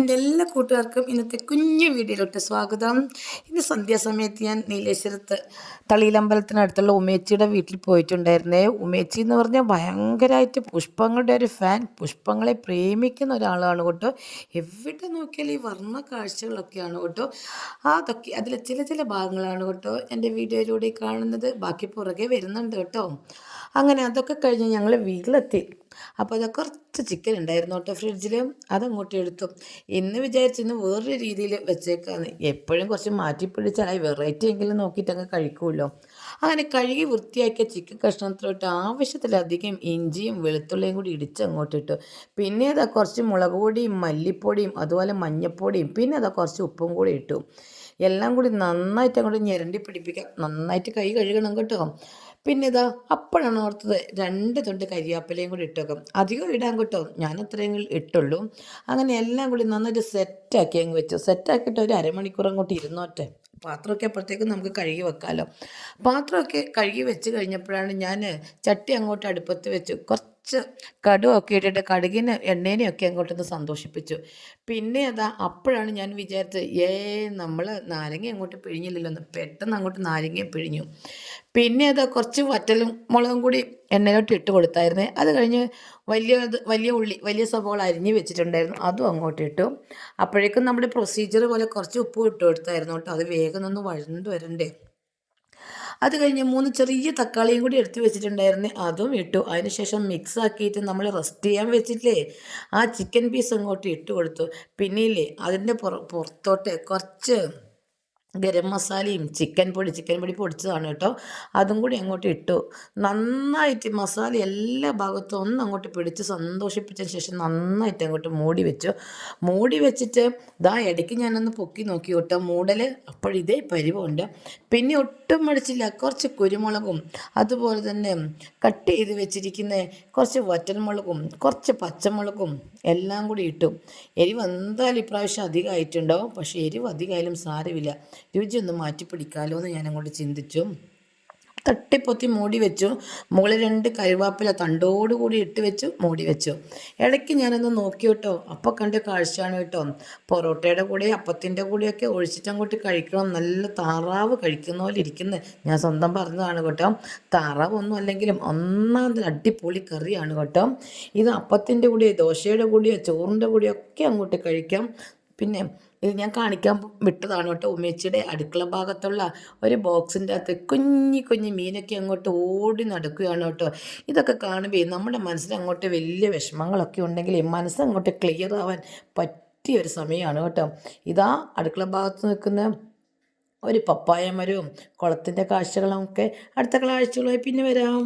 എന്റെ എല്ലാ കൂട്ടുകാർക്കും ഇന്നത്തെ കുഞ്ഞു വീഡിയോയിലോട്ട് സ്വാഗതം. ഇന്ന് സന്ധ്യാസമയത്ത് ഞാൻ നീലേശ്വരത്ത് തളിയിലമ്പലത്തിനടുത്തുള്ള ഉമേച്ചിയുടെ വീട്ടിൽ പോയിട്ടുണ്ടായിരുന്നേ. ഉമേച്ചി എന്ന് പറഞ്ഞാൽ ഭയങ്കരമായിട്ട് പുഷ്പങ്ങളുടെ ഒരു ഫാൻ പുഷ്പങ്ങളെ പ്രേമിക്കുന്ന ഒരാളാണ് കേട്ടോ. എവിടെ നോക്കിയാലും ഈ വർണ കാഴ്ചകളൊക്കെയാണ് കേട്ടോ. അതൊക്കെ അതിലെ ചില ചില ഭാഗങ്ങളാണ് കേട്ടോ എന്റെ വീഡിയോയിലൂടെ കാണുന്നത്. ബാക്കി പുറകെ വരുന്നുണ്ട് കേട്ടോ. അങ്ങനെ അതൊക്കെ കഴിഞ്ഞ് ഞങ്ങൾ വീട്ടിലെത്തി. അപ്പോൾ അത് കുറച്ച് ചിക്കൻ ഉണ്ടായിരുന്നു കേട്ടോ ഫ്രിഡ്ജിൽ അതങ്ങോട്ട് എടുത്തു. ഇന്ന് വിചാരിച്ചിരുന്നു വേറൊരു രീതിയിൽ വെച്ചേക്കാന്ന്. എപ്പോഴും കുറച്ച് മാറ്റി പിടിച്ചാൽ വെറൈറ്റി എങ്കിലും നോക്കിയിട്ട് അങ്ങ് കഴിക്കുമല്ലോ അങ്ങനെ കഴുകി വൃത്തിയാക്കിയ ചിക്കൻ കഷ്ണത്തിലോട്ട് ആവശ്യത്തിലധികം ഇഞ്ചിയും വെളുത്തുള്ളിയും കൂടി ഇടിച്ച് അങ്ങോട്ട് ഇട്ടു. പിന്നെ അതാ കുറച്ച് മുളക് പൊടിയും മല്ലിപ്പൊടിയും അതുപോലെ മഞ്ഞൾപ്പൊടിയും പിന്നെ അതാ കുറച്ച് ഉപ്പും കൂടി ഇട്ടു. എല്ലാം കൂടി നന്നായിട്ട് അങ്ങോട്ട് ഞെരണ്ടി പിടിപ്പിക്കാം. നന്നായിട്ട് കൈ കഴുകണം കേട്ടോ. പിന്നെ ഇതാ അപ്പോഴാണ് ഓർത്തത് രണ്ട് തൊണ്ട് കരിയാപ്പിലയും കൂടി ഇട്ടേക്കും. അധികം ഇടാൻ കിട്ടും? ഞാൻ അത്രയും ഇട്ടുള്ളൂ. അങ്ങനെ എല്ലാം കൂടി നന്നായിട്ട് സെറ്റാക്കി അങ്ങ് വെച്ചു. സെറ്റാക്കിയിട്ട് ഒരു അരമണിക്കൂർ അങ്ങോട്ട് ഇരുന്നോട്ടെ. പാത്രമൊക്കെ അപ്പോഴത്തേക്കും നമുക്ക് കഴുകി വെക്കാമല്ലോ പാത്രമൊക്കെ കഴുകി വെച്ച് കഴിഞ്ഞപ്പോഴാണ് ഞാൻ ചട്ടി അങ്ങോട്ട് അടുപ്പത്ത് വെച്ച്. കുറച്ച് കുറച്ച് കടുവൊക്കെ ഇട്ടിട്ട് കടുകിന് എണ്ണേനെയൊക്കെ അങ്ങോട്ടൊന്ന് സന്തോഷിപ്പിച്ചു. പിന്നെ അതാ അപ്പോഴാണ് ഞാൻ വിചാരിച്ചത് ഏ നമ്മൾ നാരങ്ങ അങ്ങോട്ട് പിഴിഞ്ഞില്ലല്ലോ എന്ന് പെട്ടെന്ന് അങ്ങോട്ട് നാരങ്ങ പിഴിഞ്ഞു. പിന്നെ അതാ കുറച്ച് വറ്റലും മുളകും കൂടി എണ്ണയിലോട്ട് ഇട്ട് കൊടുത്തായിരുന്നേ. അത് കഴിഞ്ഞ് വലിയ വലിയ ഉള്ളി വലിയ സവോള അരിഞ്ഞ് വെച്ചിട്ടുണ്ടായിരുന്നു അതും അങ്ങോട്ട് ഇട്ടു. അപ്പോഴേക്കും നമ്മുടെ പ്രൊസീജിയർ പോലെ കുറച്ച് ഉപ്പ് ഇട്ട് കൊടുത്തായിരുന്നു കേട്ടോ അത് വേഗം ഒന്ന് വഴണ്ട് വരണ്ടേ. അത് കഴിഞ്ഞ് മൂന്ന് ചെറിയ തക്കാളിയും കൂടി എടുത്ത് വെച്ചിട്ടുണ്ടായിരുന്നു. അതും ഇട്ടു. അതിനുശേഷം മിക്സ് ആക്കിയിട്ട് നമ്മൾ റെസ്റ്റ് ചെയ്യാൻ വെച്ചിട്ടില്ലേ? ആ ചിക്കൻ പീസ് അങ്ങോട്ട് ഇട്ട് കൊടുത്തു. പിന്നെയില്ലേ അതിന്റെ പുറത്തോട്ട് കുറച്ച് ഗരം മസാലയും ചിക്കൻ പൊടി ചിക്കൻ പൊടി പൊടിച്ചതാണ് കേട്ടോ. അതും കൂടി അങ്ങോട്ട് ഇട്ടു. നന്നായിട്ട് മസാല എല്ലാ ഭാഗത്തും ഒന്ന് അങ്ങോട്ട് പിടിച്ച് സന്തോഷിപ്പിച്ചതിന് ശേഷം നന്നായിട്ട് അങ്ങോട്ട് മൂടി വെച്ചു. മൂടി വെച്ചിട്ട് ഇതാ ഇടയ്ക്ക് ഞാനൊന്ന് പൊക്കി നോക്കി കേട്ടോ. മൂടൽ അപ്പോഴിതേ പരിവുണ്ട്. പിന്നെ ഒട്ടും മടിച്ചില്ല. കുറച്ച് കുരുമുളകും അതുപോലെ തന്നെ കട്ട് ചെയ്ത് വെച്ചിരിക്കുന്ന കുറച്ച് വറ്റൽമുളകും കുറച്ച് പച്ചമുളകും എല്ലാം കൂടി ഇട്ടു. എരിവ് എന്തായാലും ഇപ്രാവശ്യം അധികമായിട്ടുണ്ടാവും. പക്ഷേ എരിവ് അധികമായാലും സാരമില്ല. രുചി ഒന്ന് മാറ്റി പിടിക്കാമല്ലോ എന്ന് ഞാൻ അങ്ങോട്ട് ചിന്തിച്ചു. തട്ടിപ്പൊത്തി മൂടി വെച്ചു. മുകളിൽ രണ്ട് കരുവാപ്പില തണ്ടോടുകൂടി ഇട്ട് വെച്ചു മൂടി വെച്ചു. ഇടയ്ക്ക് ഞാനൊന്ന് നോക്കി കേട്ടോ. അപ്പോൾ കണ്ട കാഴ്ചയാണ് കേട്ടോ. പൊറോട്ടയുടെ കൂടെ അപ്പത്തിന്റെ കൂടെയൊക്കെ ഒഴിച്ചിട്ട് അങ്ങോട്ട് കഴിക്കണം. നല്ല താറാവ് കഴിക്കുന്ന പോലെ ഇരിക്കുന്നത് ഞാൻ സ്വന്തം പറഞ്ഞതാണ് കേട്ടോ. താറാവ് ഒന്നും അല്ലെങ്കിലും ഒന്നാമത് അടിപൊളി കറിയാണ് കേട്ടോ. ഇത് അപ്പത്തിന്റെ കൂടെയോ ദോശയുടെ കൂടെയോ ചോറിന്റെ കൂടെയോ ഒക്കെ അങ്ങോട്ട് കഴിക്കാം. പിന്നെ ഇത് ഞാൻ കാണിക്കാൻ വിട്ടതാണ് കേട്ടോ ഉമ്മച്ചിയുടെ അടുക്കള ഭാഗത്തുള്ള ഒരു ബോക്സിന്റെ അകത്ത്. കുഞ്ഞി കുഞ്ഞി മീനൊക്കെ അങ്ങോട്ട് ഓടി നടക്കുകയാണ് കേട്ടോ. ഇതൊക്കെ കാണുമ്പോൾ നമ്മുടെ മനസ്സിൽ അങ്ങോട്ട് വലിയ വിഷമങ്ങളൊക്കെ ഉണ്ടെങ്കിൽ മനസ്സങ്ങോട്ട് ക്ലിയർ ആവാൻ പറ്റിയ ഒരു സമയമാണ് കേട്ടോ. ഇതാ അടുക്കള ഭാഗത്ത് നിൽക്കുന്ന ഒരു പപ്പായ മരവും കുളത്തിന്റെ കാഴ്ചകളൊക്കെ അടുത്ത ആഴ്ചകളായി പിന്നെ വരാം.